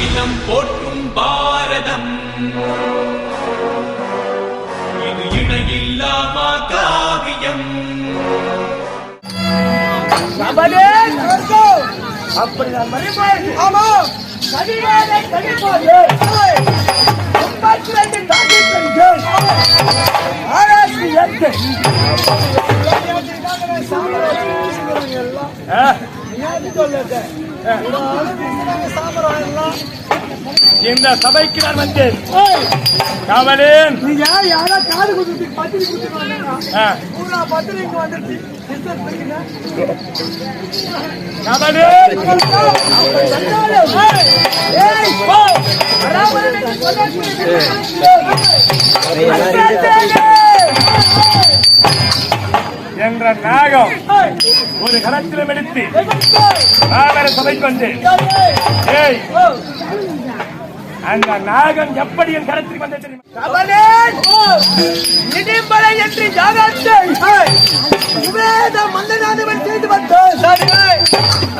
அகிலம் போற்றும் பாரதம் இது இணையில்லாமா காவியம் அவனே நடந்தோ. அப்படி நான் மறிப்பேன். ஆமா. கடிகாரை கடிப்போது. முப்பத்தி ரெண்டு தாக்கிகள். ஆராய்ச்சி எட்டு. ஆ. இந்த சபைக்கு நான் வந்தேன். காவலேன். நீ யார்? யாரா காது குத்துட்டு பத்திரி குத்துட்டு வந்தீங்க ஆ. பூரா பத்திரி இங்க வந்துருச்சு. டிஸ்டர்ப் பண்ணீங்க காவலேன். ஏய் போ. அராமரனை என்ற நாகம் ஒரு கரத்திலும் எடுத்து நாகர சபைக்கு வந்தேன் ஏய் அந்த நாகம் எப்படி என் கரத்துக்கு வந்தது தெரியுமா? என்று ஜாகத்தை உவேத மந்தநாதவன் செய்து வந்தான்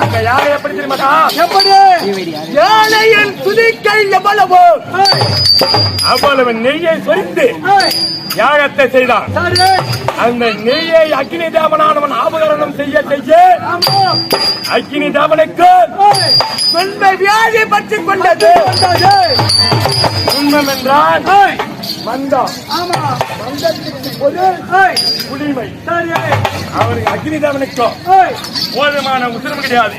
அந்த யாகம் எப்படி தெரியுமாடா எப்படி? யானையின் துதிக்கை எவ்வளவோ? அவ்வளவு நெய்யை சொரிந்து யாகத்தை செய்தான் அந்த நெய்யை அக்னி தேவனானவன் ஆபகரணம் செய்ய செய்ய அக்னி தேவனுக்கு வியாதி பற்றி கொண்டது. துன்பம் என்றால் மந்தம் ஆமா. மந்தத்துக்கு ஒரு குடிமை. சரி அவருக்கு அக்னி தேவனுக்கும் போதுமான உத்தரவு கிடையாது.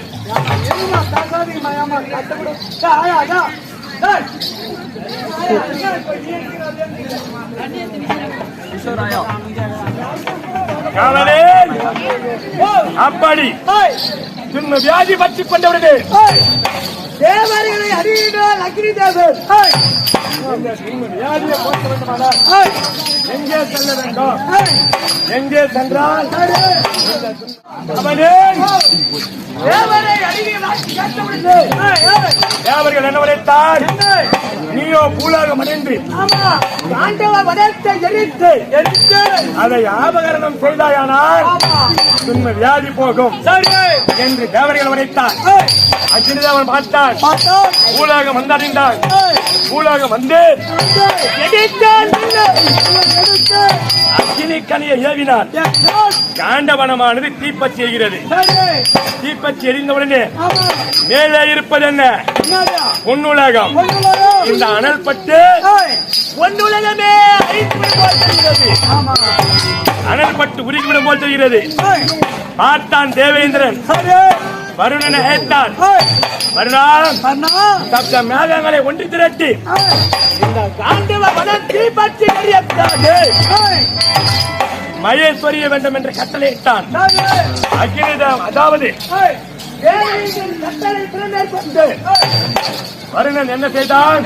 அப்படி. துன்ப வியாதி பற்றி கொண்டவர்களே தேவர்களை அறியினால் அக்னி தேவர். எங்கே செல்ல வேண்டும்? எங்கே சென்றால்? தேவர்கள் என்ன உரைத்தார் நீயோ ஆண்டவ வனத்தை எரித்து! எரித்து! அதை ஆபகரணம் செய்தாயானால் துன்ப வியாதி போகும். என்று தேவர்கள் உரைத்தார் அக்னிதேவன் பார்த்தான். பார்த்தோம் பூலாகம் வந்தடைந்தான். பூலாகம் வந்து அக்னி கனியை ஏவினான். காண்டவனமானது தீப்பற்றி எரிகிறது. சரி. தீப்பற்றி எரிந்தவுடனே மேலே இருப்பது என்ன? ஒண்ணுலகம் இந்த அனல் பட்டு ஆமா. அனல் பட்டு உருகிவிடும் போல் தெரிகிறது. பார்த்தான் தேவேந்திரன். வருணனை சப்த மேகங்களை ஒன்று திரட்டி இந்த காண்டவ வனத்தை பற்றி எரியத்தாது ஏய், மழை சொரிய வேண்டும் என்று கட்டளையிட்டான் அக்னிதம் அதாவது வருணன் என்ன செய்தான்?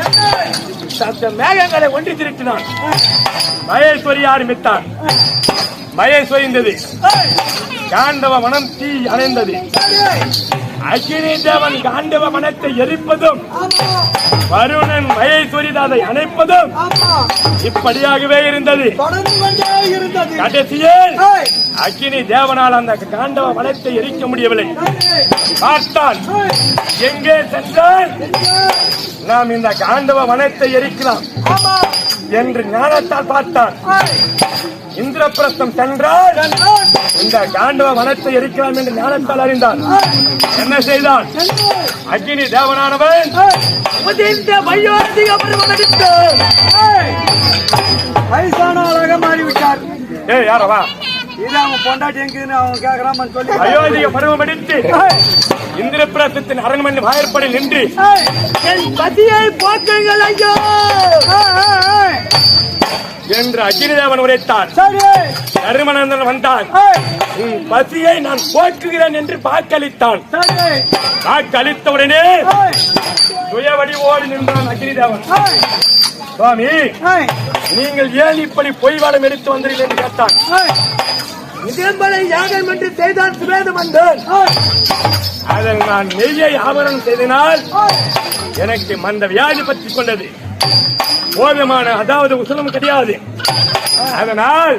மேகங்களை ஒன்று திரட்டினான். மழை சொரிய ஆரம்பித்தான் மழை சொரிந்தது காண்டவ மனம் தீ அணைந்தது. அக்னி தேவன் காண்டவ மனத்தை எரிப்பதும் வருணன் மழை சொரிது அதை அணைப்பதும் இப்படியாகவே இருந்தது. கடைசியில் அக்னி தேவனால் அந்த காண்டவ மனத்தை எரிக்க முடியவில்லை. பார்த்தான். எங்கே சென்றால் நாம் இந்த காண்டவ வனத்தை எரிக்கலாம் என்று ஞானத்தால் பார்த்தான். இந்திரபிரஸ்தம் சென்றால். இந்த காண்டவ வனத்தை எரிக்கலாம் என்று ஞானத்தால் அறிந்தான். என்ன செய்தான். அக்னி தேவனானவன். வயசான ஆளாக மாறிவிட்டார். ஏ யாரவா இது அவங்க பொண்டாட்டி எங்குன்னு அவங்க கேக்குறாமன்னு சொல்லி அயோத்திய பருவம் அடித்து. இந்திரபிரசத்தின் அரண்மனை வாயற்படி நின்று என் பசியை போக்குங்கள் ஐயோ. என்று அக்னிதேவன் உரைத்தான் சரி. தருமநந்தன் வந்தான் உன் பசியை நான் போக்குகிறேன் என்று வாக்களித்தான். சரி. வாக்களித்தவுடனே ஏய், சுயவடிவோடு நின்றான் அக்னிதேவன் ஏய், சுவாமி நீங்கள் ஏன் இப்படி பொய் வாடம் எடுத்து வந்தீர்கள் என்று கேட்டான். ஏய். யாகம் என்று செய்தான் சுவேதம் வந்தான் அதன் நான் நெய்யை ஆபரணம் செய்தனால் எனக்கு மந்த வியாதி பற்றி கொண்டது. போதுமான அதாவது உசலம் கிடையாது. அதனால்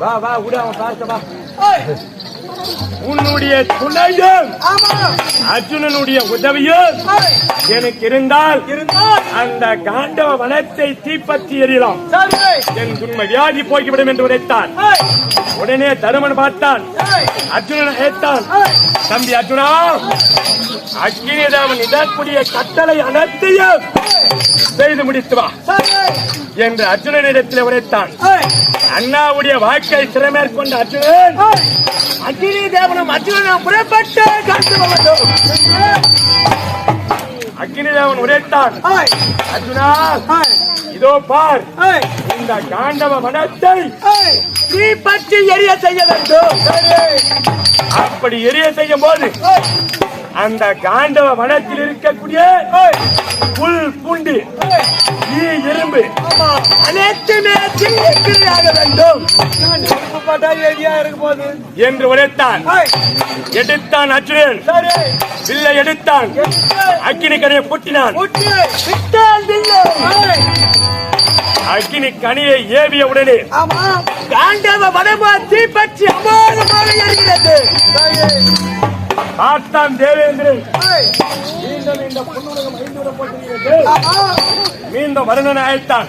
வா வா விடு அவன் பார்த்த வா. உன்னுடைய துணையும் அர்ஜுனனுடைய உதவியும் எனக்கு இருந்தால் அந்த காண்டவ வனத்தை தீப்பற்றி எறியலாம். என் உண்மை வியாதி போய்விடும் என்று உரைத்தான். உடனே தருமன் பார்த்தான். அர்ஜுனன் ஏய், தம்பி அர்ஜுனா அக்னிதேவன் இதற்குரிய கட்டளை அனைத்தையும் செய்து முடித்து வா சரி. என்று அர்ஜுனனிடத்தில் உரைத்தான். ஏய், அண்ணாவுடைய வாக்கை திறமேற்கொண்ட அர்ஜுனன் ஏய், அக்னி தேவனும் அர்ஜுனனும் புறப்பட்டு கண்டு வேண்டும். அக்னிதேவன் உரைத்தான். ஏய், அர்ஜுனா இதோ பார். இந்த காண்டவ வனத்தை ஏய், நீ பற்றி எரிய செய்ய வேண்டும். அப்படி எரிய செய்யும் போது அந்த காண்டவ வனத்தில் இருக்கக்கூடிய புல் பூண்டு ஈ எறும்பு. அனைத்துமே தீக்கிரையாக வேண்டும். என்று உரைத்தான். எடுத்தான் சரி. வில்லை எடுத்தான். எடுத்து, அக்கினி கனியை புட்டினான் அக்கினி கனியை ஏவிய உடனே காண்டவ வனமா தீப்பற்றி அமோகமாக எரிகிறது சரி. தேவேந்திரே தேவேந்திரன். மீண்டும் இந்த புண்ணுலகம் ஐந்துவிட போட்டிருக்கிறது மீண்டும் வருணனை அழைத்தான்.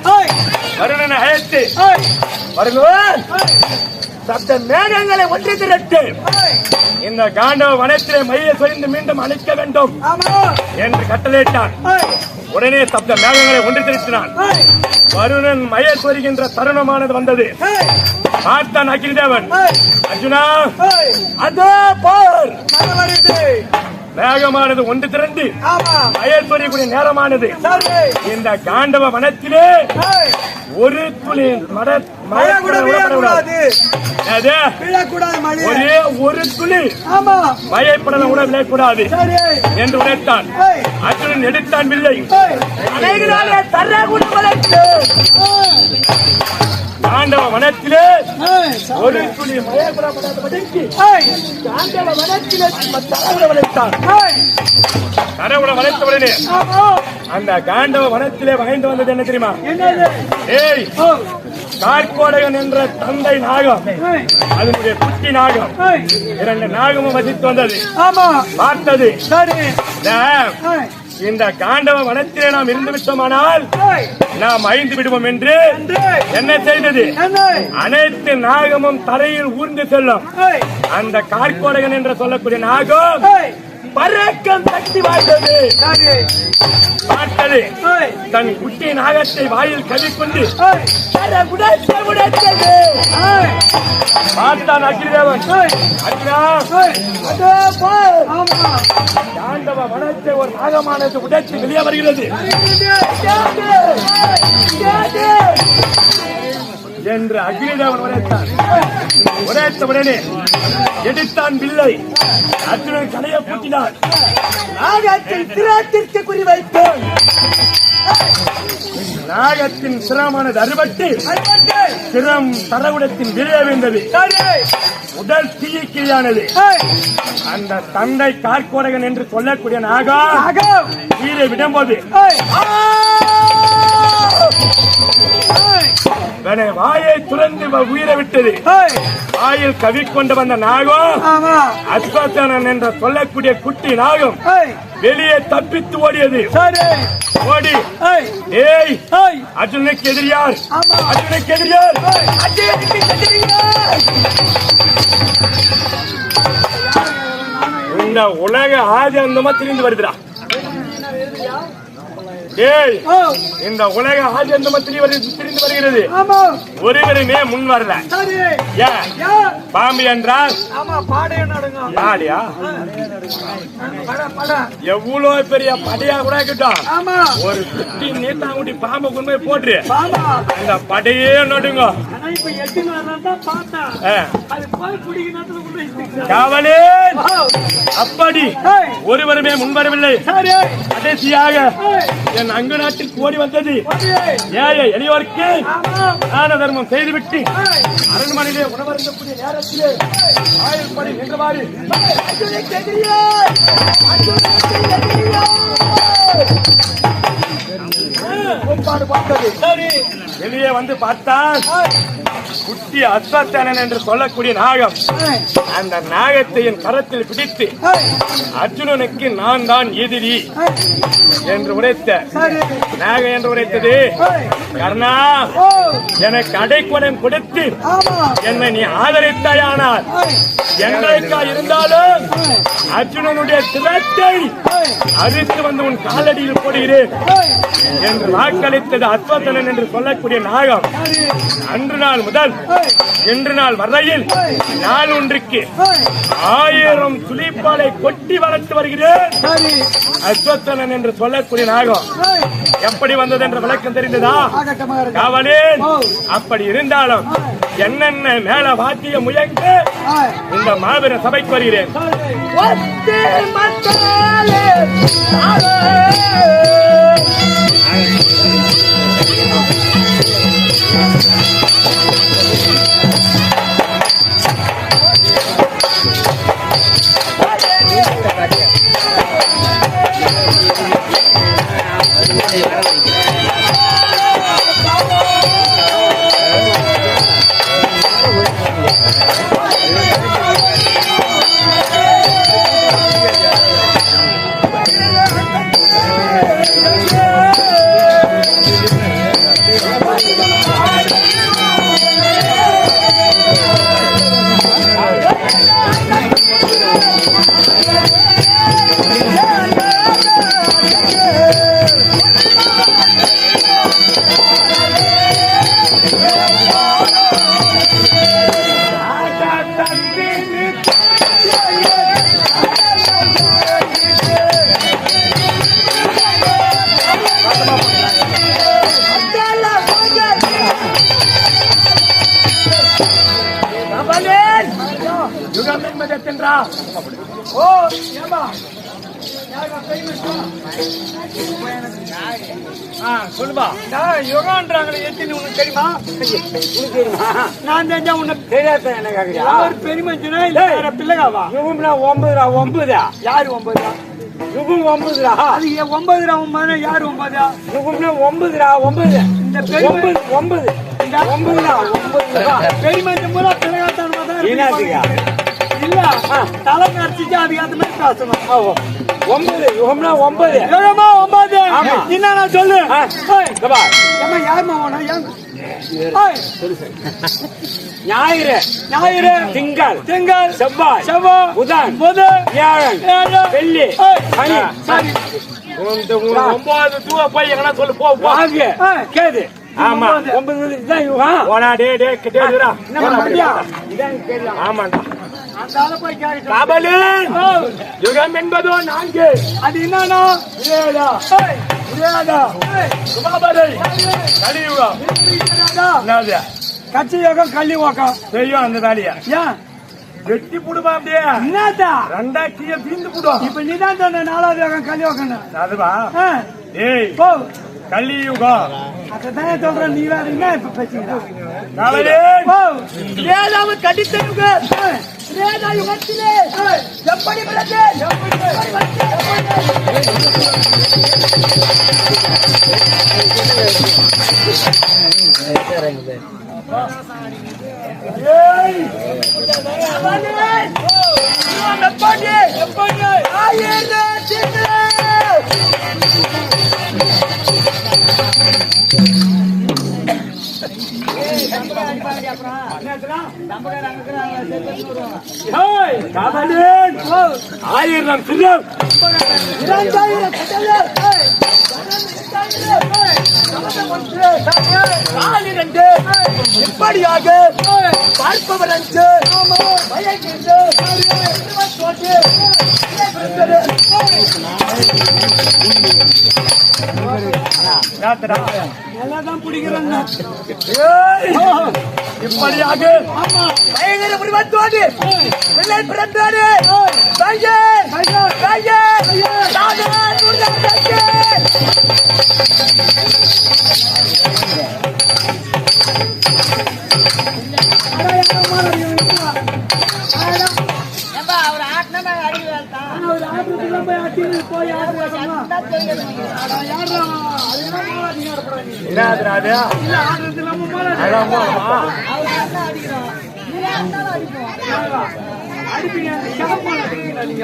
வருணனை அழைத்து வருணன் சப்த மேகங்களை ஒன்று திரட்டு. இந்த காண்டவ வனத்திலே மைய சொரிந்து மீண்டும் அணைக்க வேண்டும் என்று கட்டளையிட்டான். உடனே சப்த மேகங்களை ஒன்று திரட்டினான். வருணன் மய சொரிகின்ற தருணமானது வந்தது. பார்த்தான் அக்கினிதேவன் ஏய், அர்ஜுனா! அதோ போர்! மேகமானது ஒன்று திரண்டு ஆமா! மய சொரியக்கூடிய நேரமானது. இந்த காண்டவ வனத்திலே ஒரு துளி மட மழை கூட. விழக்கூடாது ஒரே ஒரு துளி ஆமா! மழைப்படல கூட விழக்கூடாது என்று உரைத்தான் அர்ஜுனன் எடுத்தான். ஏய், காண்டவ வனத்திலே ஒரு துளி காண்டவ வனத்திலே தரவுட வளைத்தான் ஏய், தரவுட வளைத்த உடனே ஆமா, அந்த காண்டவ வனத்திலே வகைந்து வந்தது என்ன தெரியுமா? ஏய் ஓ, கார்கோடகன் என்ற தந்தை நாகம். அதனுடைய குட்டி நாகம். இரண்டு நாகமும் வசித்து வந்தது. ஆமா. பார்த்தது. சரி. இந்த காண்டவ வனத்திலே நாம் இருந்து விட்டோமானால் நாம் ஐந்து விடுவோம் என்று என்ன செய்தது? அனைத்து நாகமும் தரையில் ஊர்ந்து செல்லும். அந்த கார்கோடகன் என்று சொல்லக்கூடிய நாகம் பறக்கம் சக்தி வாய்ந்தது. பார்த்தது தன் குட்டி நாகத்தை வாயில் கவிக்கொண்டு உடைத்த உடைத்தது. பார்த்தான். ஆமா. தாண்டவ வனத்தை ஒரு நாகமானது உடைத்து வெளியே வருகிறது. என்று அக்னிதேவன் உரைத்தான் உரைத்த உடனே எடுத்தான் வில்லை. அர்ஜுனன் கலையை பூட்டினான் நாகத்தில் திராத்திற்கு குறிவைப்போம் நாகத்தின் சிரமானது அறுபட்டு. சிரம் தரவுடத்தின் விளைய விழுந்தது சரி. உடல் தீயை கீழானது. ஏய், அந்த தந்தை கார்கோடகன் என்று சொல்லக்கூடிய நாகம். கீழே விடும்போது வாயை துறந்து உயிரை விட்டது. வாயில் கவிக்கொண்டு வந்த நாகம் அஸ்வத்தனன் என்று சொல்லக்கூடிய குட்டி நாகம் வெளியே தப்பித்து ஓடியது. ஓடி. ஏய், அர்ஜுனுக்கு எதிரியார். அர்ஜுனுக்கு எதிரியார்? இந்த உலக ஆதி அந்தமா திரிந்து ஓ, இந்த உலக வருது திரிந்து வருகிறது. ஒருவருமே முன் வரல. பாம்பு என்றால்? ஆமா பாடையும் நடுங்க. யாடியா? பட பட. எவ்வளவு பெரிய படையா கூட இருக்கட்டும். ஒரு குட்டி நீட்டாங்குட்டி பாம்பை கொண்டு போய் போட்டு அந்த படையே நடுங்க. காவலே! அப்படி. ஒருவருமே முன்வரவில்லை கடைசியாக என் அங்க நாட்டில் கோடி வந்தது. ஏழை எளியோருக்கு தான தர்மம் செய்துவிட்டு அரண்மனையிலே உணவருந்தக்கூடிய நேரத்திலே ஆயுள் படை நின்றவாறு. அர்ஜுனுக்கு ஏற்பாடு பார்த்தது. வெளியே வந்து பார்த்தால் குட்டி அஸ்வத்தனன் என்று சொல்லக்கூடிய நாகம் அந்த நாகத்தை என் கரத்தில் பிடித்து அர்ஜுனனுக்கு நான் தான் எதிரி என்று உரைத்த நாகம் என்று உரைத்தது கர்ணா எனக்கு அடைக்குணம் கொடுத்து என்னை நீ ஆதரித்தாயானால் எங்களுக்கா இருந்தாலும் அர்ஜுனனுடைய சிரத்தை அறுத்து வந்து உன் காலடியில் போடுகிறேன் என்று வாக்களித்தது அஸ்வத்தனன் என்று சொல்லக்கூடிய நாகம். அன்று நாள் முதல் இன்று நாள் வரையில் நாள் ஒன்றுக்கு ஆயிரம் துளிப்பாலை கொட்டி வளர்த்து வருகிறேன். சரி அஸ்வத்தனன் என்று சொல்லக்கூடிய நாகம். எப்படி வந்தது என்ற விளக்கம் தெரிந்ததா? ஆகட்டமாக அப்படி இருந்தாலும் என்னென்ன மேல வாத்திய முயன்று இந்த மாபெரும் சபைக்கு வருகிறேன். மத்தாலே Thank you. காவலேன் யுகம் என்பது எத்தென்றா ஓ சொல்லுப்பா. நான் யோகான்றாங்களே உனக்கு தெரியுமா? தெரியுமா? நான் தெரிஞ்சா உனக்கு தெரியாத என்ன கேக்குறியா? ஒரு பெருமஞ்சனா இல்ல வேற பிள்ளைகாவா யுகம்னா ஒன்பதுடா ஒன்பதா யாரு ஒன்பதா யுகம் ஒன்பதுடா அது ஏன் ஒன்பதுடா ஒன்பது யாரு ஒன்பதா யுகம்னா ஒன்பதுடா ஒன்பது இந்த பெருமை ஒன்பது ஒன்பது இந்த ஒன்பதுடா ஒன்பதுடா பெருமஞ்சம் பூரா பிள்ளைகாத்தனமா தான் வீணாக்குறியா? இல்ல தலை கரைச்சிட்டு அதுக்கு அந்த மாதிரி பேசணும். ஆ, ஒ- ஒன்பது யுகம்னா ஒன்பது. யோகமா ஒன்பது? ஆமா. என்ன சொல்லு? உன ஏன்? ஏய், ஞாயிறு. ஞாயிறு. திங்கள். திங்கள். செவ்வாய். செவ்வாய். புதன். புதன். வியாழன். வெள்ளி. சனி. உனக்கு ஒன்பது தூவ போய் எங்கன்னா சொல்லு போ போ. வாங்கு. கேது ஆமா. ஒன்பது. டே டே இதான் கேள்வி. ஆமாண்டா. ஓ, யுகம் என்பதோ நான்கு. அது என்னன்னா? உதயடா ஏய், சுபாபதை. கலியுகம். என்னடா? கட்சி யோகம் கள்ளி ஓக்கம் செய்யும் அந்த வேலைய ஏன்? வெட்டி புடுமா அப்படியே? என்னதா ரெண்டா கீழே தீந்து புடும் இப்ப நீதான் சொன்ன நாலாவது யோகம் கள்ளி ஓக்கம்னு அதுவா ஏய். ஓ கலியுகம் அதான் சொல்றேன் நீ வேற என்ன இப்ப ஓ ஏதாவது கடித்தனுங்க ஏதா யுகத்திலே? எப்படி? ஆயிரம் சிலம் இரண்டாயிரம் இப்படியாக பார்ப்பவர் என்று பயக்கின்ற இப்படியாக பயங்கர பிறந்தோடு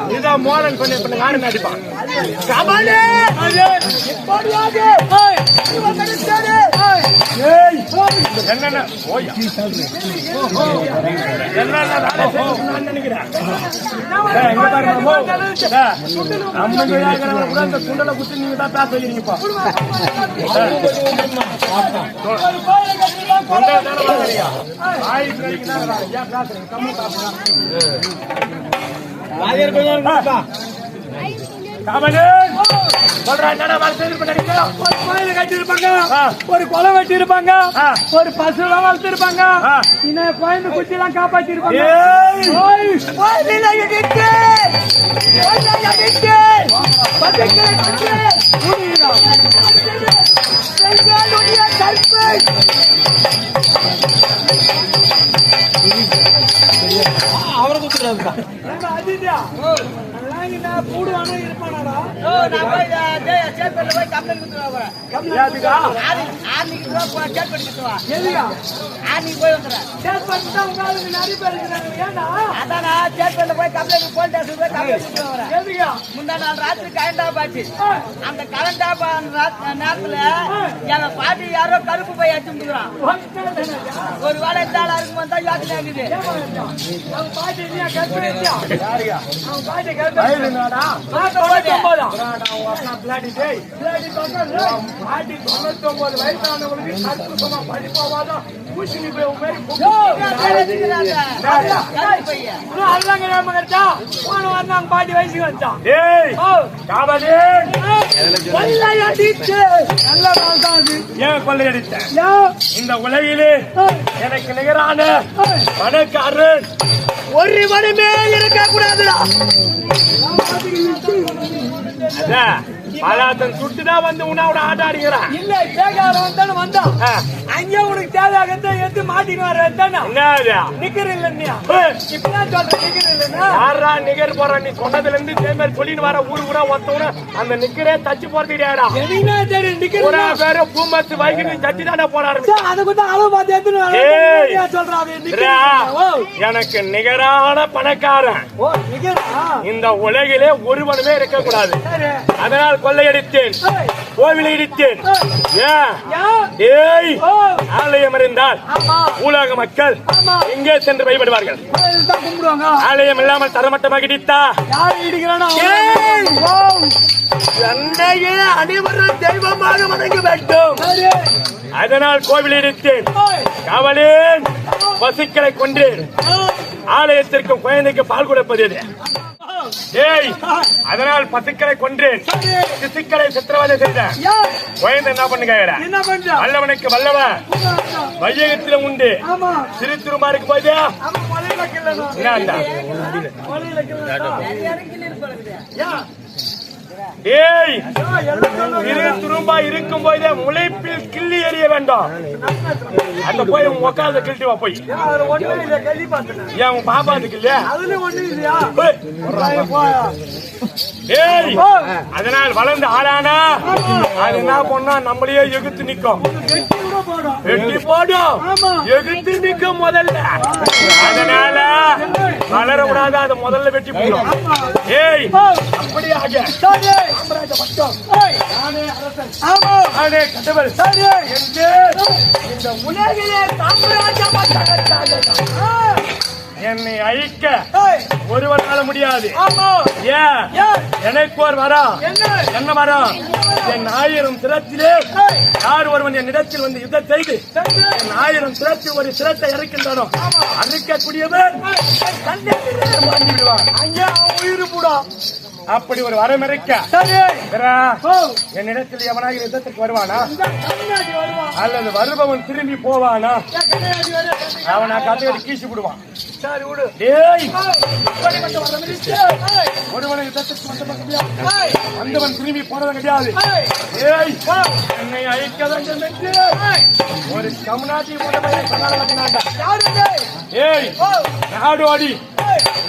இதுதான் மோலன் கொஞ்சம் இப்ப நானும் நடிப்பான் கபாலி! என்னென்ன ஓயா குத்தி நீங்க தான் பேச வைக்கிறீங்கப்பா ஒரு கோயிலை சுண்டலை தானே வாங்குறீங்க? வாய் கறிக்கு தானே வாங்குறீங்க. ஏன் பேசுறீங்க? கம்மி காசுங்க. காமனே, சொல்றா, என்னடா வேலை செய்திருப்ப நினைக்கிறீங்க? ஒரு கோயிலை கட்டியிருப்பாங்க ஆ. ஒரு கொலை வெட்டி இருப்பாங்க ஆ. ஒரு பசு எல்லாம் வளர்த்திருப்பாங்க ஆ. இன்னும் குழந்தை குட்டி எல்லாம் காப்பாத்தி இருப்பாங்க ஏய்! கோயிலில் இடித்து கோயிலில் இடித்து பதுக்கை கட்டி முடியா செங்கோலுடைய கற்பை ஏங்க, அதித்யா, அதெல்லாம் இங்க கூடுவானா இருப்பானாடா? ஏதுக்கா? எதுக்கா? சேர்ப்பட்டு தான் உங்க ஆளுங்க நிறைய பேர் இருக்கிறாங்க. ஏன்டா? எதுக்கா? ஆ, அந்த கரண்ட் ஆஃப் நேரத்துல எங்க பாட்டி யாரோ கருப்பு போய் அடிச்சுக்கிறான் உனக்கு தானே ஒரு ஆளா இருக்கும் தான் யோசனை அவங்க பாட்டி? அவங்க பாட்டி போய் கருப்பு அதுதான் கிடையாம கிடைச்சா? போன வாரம் அவங்க பாட்டி வயசுக்கு வந்துட்டான். டேய் ஓ, காவலே. கொள்ளையடிச்சு. நல்ல அது. ஏன் கொள்ளையடித்த? இந்த உலகிலே எனக்கு நிகரான பணக்காரன். ஒரு மணிமே இருக்க கூடாதுடா அதான், சுட்டுதான் வந்து உன்னாவோட ஆட்டாடுகிறான் இல்ல கேக்காரன் வந்தானு அங்கே உனக்கு தேவையாகத்த எடுத்து மாட்டின்னு வர? நிக்கிற இல்லையா இப்பதான் சொல்ற நிக்கிற இல்லைன்னா யாரா நிகர் போற? நீ சொன்னதுல இருந்து இதே மாதிரி சொல்லிட்டு வர ஊரு ஊரா ஒருத்தவன அந்த நிக்கிறே தச்சு போறது கிடையாடா தெரியும் நிக்கிற ஒரு பேரு பூமத்து வைக்கிட்டு தச்சு தானே ஆரம்பிச்சு அதை கூட அளவு பார்த்து எடுத்துன்னு சொல்றான் எனக்கு நிகரான பணக்காரன். இந்த உலகிலே ஒருவனுமே இருக்க கூடாது சரி. அதனால் கொள்ளையடித்தேன். கோவிலை இடித்தேன். ஏய். ஆலயம் இருந்தால் ஆமா. உலக மக்கள் எங்கே சென்று வழிபடுவார்கள் ஆலயம் இல்லாமல் தரமட்டமாக இடித்தா? என்னையே அனைவரும் தெய்வமாக வணங்க வேண்டும். அதனால் கோவில் இடித்தேன். காவலேன். பசுக்களை கொன்றேன். ஓ ஆலயத்திற்கும் குழந்தைக்கு பால் கொடுப்பது? ஏய் அதனால் பசுக்களை கொன்றேன். சரி சிசுக்களை சித்திரவதை செய்தேன். யா குழந்தை என்ன பண்ணுங்க வல்லவனுக்கு வல்லவன் வையகத்திலும் உண்டு. ஆமா. சிறு திருமாருக்கு கிள்ளணும். என்ன ஏய் இரு துரும்பா இருக்கும் போதே முளைப்பில் கிள்ளி எறிய வேண்டாம். அந்த போய் உன் உட்காந்து கிள்ளி வா போய். யா ஏன் உன் பாப்பா அதுக்கு இல்லையா? ஏய், அதனால் வளர்ந்து ஆளானா? அது என்ன பண்ணா? நம்மளையே எகுத்து நிக்கும். கூட போடும். எகுத்து நிக்கும் முதல்ல. அதனால வளர விடாத அதை முதல்ல வெட்டி போடும். ஏய் அப்படியாக நானே என்று இந்த உலகிலே ஆ, என்னை அழிக்க ஒருவரால முடியாது. எனக்கு ஒரு வரம் என்ன? வரம் என் ஆயிரம் சிரத்திலே யார் ஒருவன் என் இடத்தில் வந்து யுத்தம் செய்து என் ஆயிரம் சிரத்தில் ஒரு சிரத்தை இறக்கின்றானோ விடுவான் அங்கே அவன் உயிர் போடும் அப்படி ஒரு வரம் இருக்க என்னிடத்தில் எவனாக யுத்தத்துக்கு வருவானா? அல்லது வருபவன் திரும்பி போவானா. அவனை கதையை கீசி விடுவான். ஒருவனை யுத்தத்துக்கு வந்தவன் திரும்பி போனவன் கிடையாது. என்னை அழிக்க வேண்டும் என்று. ஒரு கம்நாட்டி? ஏய். நாடோடி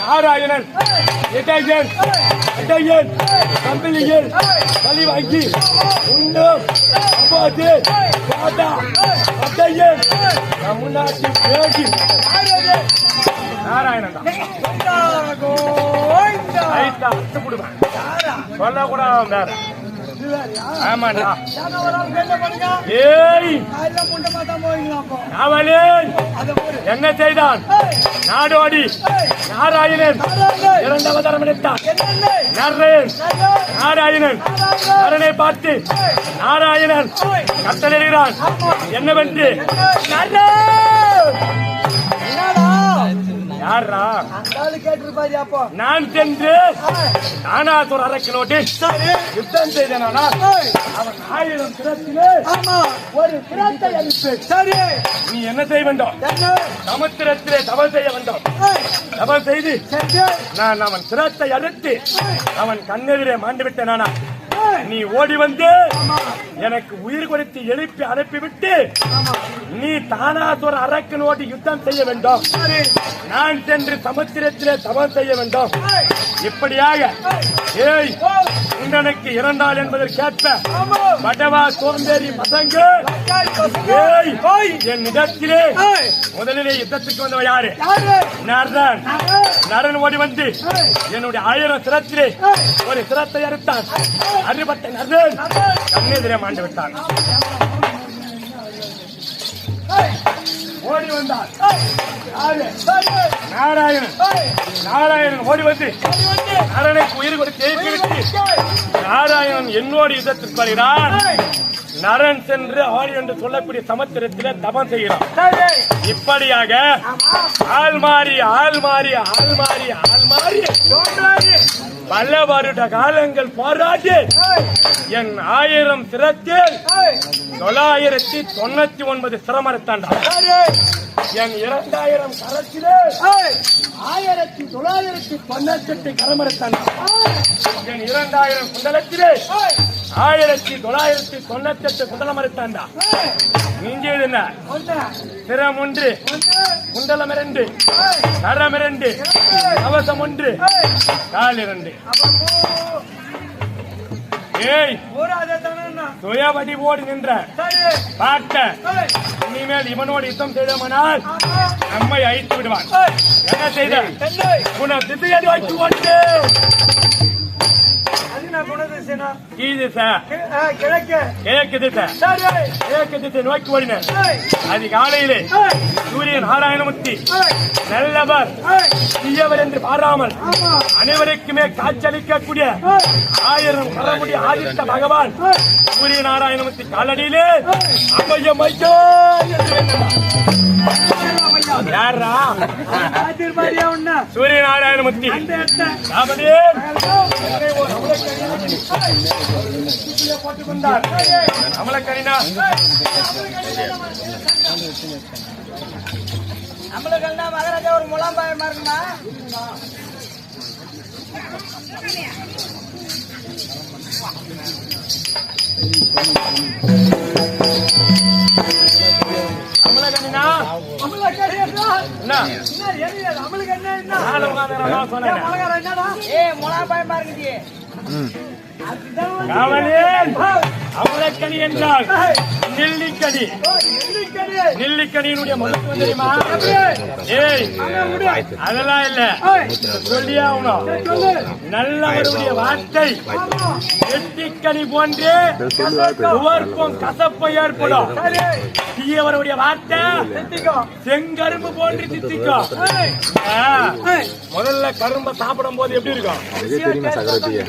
நாராயணன் இடையன் இடையன் கம்பிலியன் பழி வாங்கி உண்ணும் அப்போது பாதா அத்தையன் தமிழ்நாட்டில் பேசி நாராயணன் தான். சொல்லக்கூடாது வேற. ஆமாண்டா. ஏய். காவலன் என்ன செய்தான்? நாடோடி. நாராயணன். இரண்டு அவதாரம் எடுத்தான் நாராயணன். நரனை பார்த்து நாராயணன். கட்டளையிடுகிறான் என்னவென்று? யாரா கேட்டிருப்பாரு அப்போ. நான் சென்று தானாசுர அரக்கினோடு யுத்தம் செய்தனானா? அவன் ஆயிரம் ஆமா. ஒரு அளித்து சரி. நீ என்ன செய்ய வேண்டும்? சமுத்திரத்திலே தவம் செய்ய வேண்டும். தவம் செய்து நான் அவன் திறத்தை அறுத்து அவன் கண்ணெதிரே மாண்டு விட்டனானா? நீ ஓடி வந்து எனக்கு உயிர் கொடுத்து எழுப்பி அனுப்பிவிட்டு நீ தானாசுர அரக்கனோடு யுத்தம் செய்ய வேண்டும் நான் சென்று சமுத்திரத்திலே தவம் செய்ய வேண்டும் இப்படியாக ஏய் உண்டனுக்கு இறந்தாள் என்பதற்கேற்ப ஆமா சோம்பேறி மதங்கு ஏய் என் இடத்திலே முதலிலே யுத்தத்துக்கு வந்தவ யாரு நார்தான் நரன் ஓடி வந்து என்னுடைய ஆயிரம் சிரத்திலே ஒரு சிரத்தை அறுத்தான் அறுபட்ட நரன் கண்ணெதிரே மாண்டு விட்டான். ஓடி? சரி, நாராயணன். நாராயணன் ஓடி வந்து நரனுக்கு உயிர் கொடுத்து நாராயணன் என்னோடு யுத்தத்திற்கு வருகிறான் நரன் சென்று ஆடி என்று சொல்லக்கூடிய சமுத்திரத்திலே தபம் செய்கிறான். இப்படியாக ஆள் மாறி ஆள் மாறி ஆள் மாறி ஆள் மாறி. பல வருட காலங்கள் போராடி என் ஆயிரம் சிரத்தில் தொள்ளாயிரத்தி தொண்ணூத்தி ஒன்பது சிரமரத்தாண்டா. சரி, என் இரண்டாயிரம் கரத்திலே ஆயிரத்தி தொள்ளாயிரத்தி தொண்ணூத்தி எட்டு கரமரத்தாண்டா என் இரண்டாயிரம் குண்டலத்திலே ஆயிரத்தி தொள்ளாயிரத்தி தொண்ணூத்தி எட்டு குண்டலமரத்தாண்டா ஏய், நீங்க என்ன? சிரம் ஒன்று குண்டலம் இரண்டு கரம் இரண்டு கவசம் ஒன்று கால் இரண்டு. ஏய் சுயபடி ஓடி நின்ற. பார்த்த. இனிமேல் இவனோடு யுத்தம் செய்தோமானால் நம்மை அழித்து விடுவான். என்ன செய்த? உன திசையடி வைத்து கொண்டு. அது நான் குணதிசைனா கீ திசை கிழக்கு. கிழக்கு திசை. கிழக்கு திசை நோக்கி ஓடின ஏய், அதிகாலையிலே ஏய், சூரியன் நாராயணமூர்த்தி நல்லவர் தீயவர் என்று பாராமல் அனைவருக்குமே காட்சியளிக்கக்கூடிய ஆயிரம் கரமுடைய ஆதித்த பகவான் சூரிய நாராயணமூர்த்தி காலடியிலே அம்மையம் ஐயோ என்று வேண்டினார். யாரா ஆச்சரியமாரியா உன்ன சூரிய நாராயணமூர்த்தி அந்த அமலக்கரினா மகாராஜா ஒரு முலாம்பாயமா இருக்குமா அமலக்கரினா அமலுக்கு அமலுக்கு என்ன என்ன நாலு உட்கார்ந்து நான் சொன்னேன் மலகாரம் என்னடா ஏ முலாம்பாயமா இருக்குது காவலேன் அமலக்கனி என்றால் நெல்லிக்கனி எண்ணிக்கடி. நெல்லிக்கனியினுடைய மருத்துவம் தெரியுமா? ஏய் அதெல்லாம் இல்ல. சொல்லியே ஆகணும் நல்லவருடைய வார்த்தை. எட்டிக்கனி போன்று உவர்ப்பும் கசப்பை ஏற்படும். தீயவருடைய வார்த்தை செங்கரும்பு போன்று ஏய், முதல்ல கரும்பை சாப்பிடும் போது எப்படி இருக்கும்?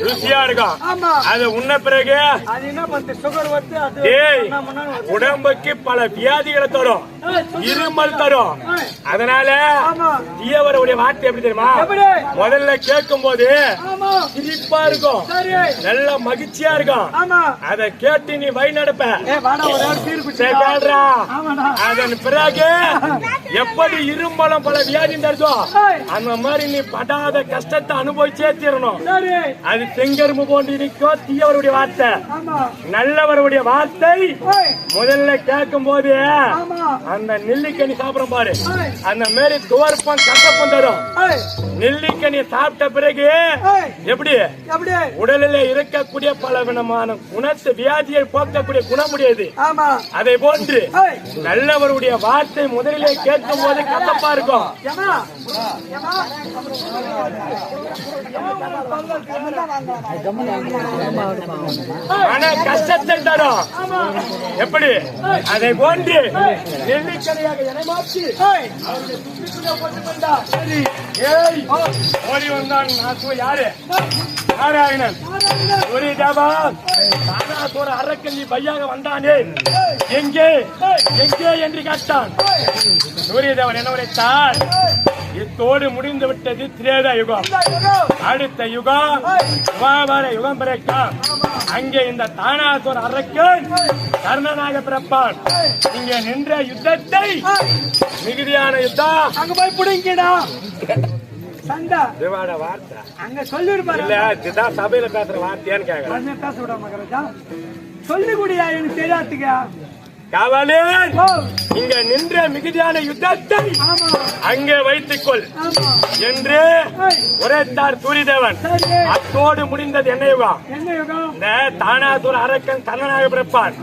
ருசியா இருக்கும் அது உண்ண பிறகு உடம்புக்கு பல வியாதிகளை தரும். இருமல் தரும். அதனால தீயவருடைய வார்த்தை எப்படி தெரியுமா? முதல்ல கேட்கும் போது சிரிப்பா இருக்கும். நல்ல மகிழ்ச்சியா இருக்கும். அதை கேட்டு நீ வழி நடப்ப. அதன் பிறகு எப்படி இரும்பலம் பல வியாதி தருதோ. அந்த மாதிரி நீ படாத கஷ்டத்தை அனுபவிச்சே தீரணும். அது செங்கரும்பு போன்று இருக்கோ தீயவருடைய வார்த்தை. நல்லவருடைய வார்த்தை முதல்ல கேட்கும் போது அந்த நெல்லிக்கனி சாப்பிடும் பாரு. அந்த மாதிரி துவர்ப்பம் கசப்பம் தரும். ஏய், நெல்லிக்கனி சாப்பிட்ட பிறகு எப்படி? எப்படி? உடலில் இருக்கக்கூடிய பல விதமான குணத்தை வியாதியை போக்கக்கூடிய குணமுடையது. அதை போன்று நல்லவருடைய வார்த்தை முதலிலே கேட்கும் போது கசப்பா இருக்கும். ஆனா கஷ்டத்தை தரும். எப்படி? அதை போன்று நெல்லிக்கனியாக இனமாற்றி ஏய், ஏய் ஓடி வந்தான். நான் சொ- யாரு? நாராயணன். ஒரு தேவா தானாசோர அரக்கல்லி பையாக வந்தானே. எங்கே? எங்கே என்று கேட்டான். சூரியதேவன் என்ன உரைத்தார்? இத்தோடு முடிந்து விட்டது திரேத யுகம். அடுத்த யுகம் துவாபர யுகம் பிறக்கும். அங்கே இந்த தானாசோர் அரக்கன் கர்ணனாக பிறப்பான். இங்கே நின்ற யுத்தத்தை மிகுதியான யுத்தம். அங்க போய் புடிங்கடா. சண்டை. தேவாட வார்த்தை. அங்க இல்ல இதுதான் சபையில பேசுற வார்த்தையான்னு கேக்குறேன். பேச விட மகராஜா சொல்லி குடியா எனக்கு தெரியாதுங்க காவலன் ஓ இங்க நின்ற மிகுதியான யுத்தத்தை அங்கே வைத்துக்கொள். என்று உரைத்தார் சூரிதேவன். சரி. அத்தோடு முடிந்தது என்ன யுகம்? இந்த தானாசுர அரக்கன் கண்ணனாக பிறப்பான்.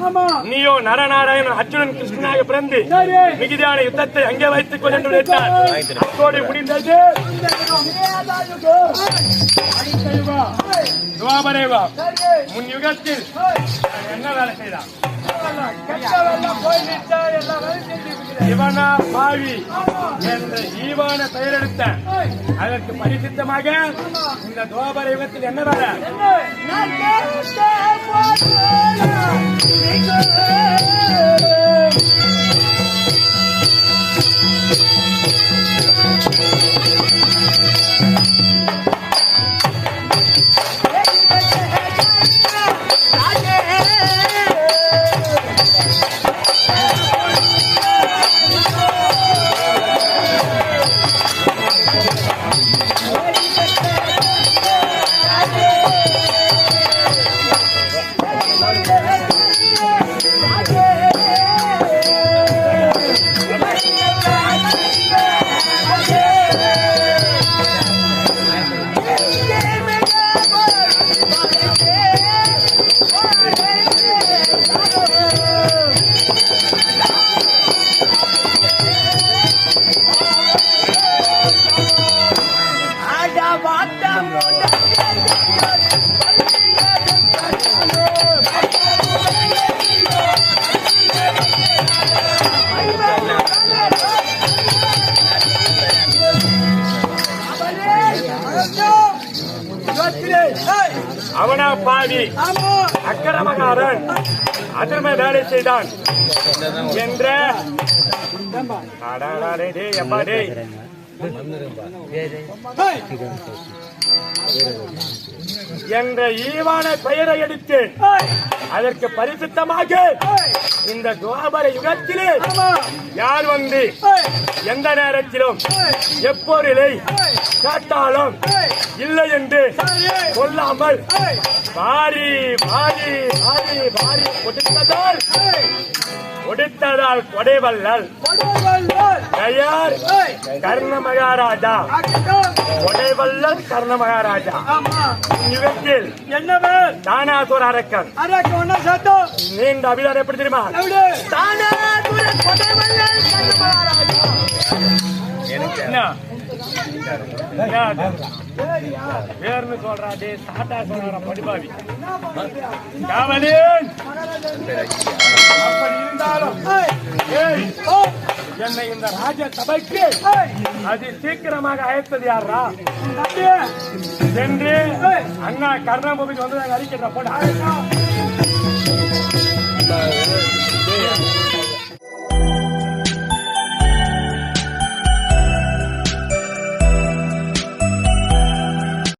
நீயோ நரநாராயணன் அர்ஜுனன் கிருஷ்ணனாக பிறந்து மிகுதியான யுத்தத்தை அங்கே வைத்துக்கொள் என்று உரைத்தார் அத்தோடு முடிந்தது முன் யுகத்தில் என்ன வேலை செய்தான்? இவனா பாவி என்ற ஈவான பெயரெடுத்த அதற்கு பரிசுத்தமாக இந்த தோபர யுகத்தில் என்ன வர? அவனா பாவி ஆமா அக்கிரமகாரன் அதர்ம வேலை செய்தான். என்ற. அடாடா டேய், அப்பா டேய். என்ற ஈவான பெயரை எடுத்து அதற்கு பரிசுத்தமாக இந்த துவாபர யுகத்திலே யார் வந்து எந்த நேரத்திலும் எப்பொருளை கேட்டாலும் இல்லை என்று சொல்லாமல் பாரி பாரி பாரி பாரி கொடுத்ததால் கொடுத்ததால் கொடைவல்லல் பெயர் கர்ண மகாராஜா கொடைவல்லல் கர்ண மகாராஜா ஆமா. யுகத்தில் என்னவே? தானாசுர அரக்கன். நீண்ட அபிலாரம் எப்படி தெரியுமா? தானாசுர கொடைவல்லல் கர்ண மகாராஜா என்ன? பேர்னு சொல்றா டே சாட்டா சொல்றா படிபாவி காவலன் அப்படி இருந்தாலும் என்னை இந்த ராஜ சபைக்கு அது சீக்கிரமாக அழைத்தது யாரா சென்று அண்ணா கர்ணபூமிக்கு வந்து நாங்கள் அறிக்கின்ற போட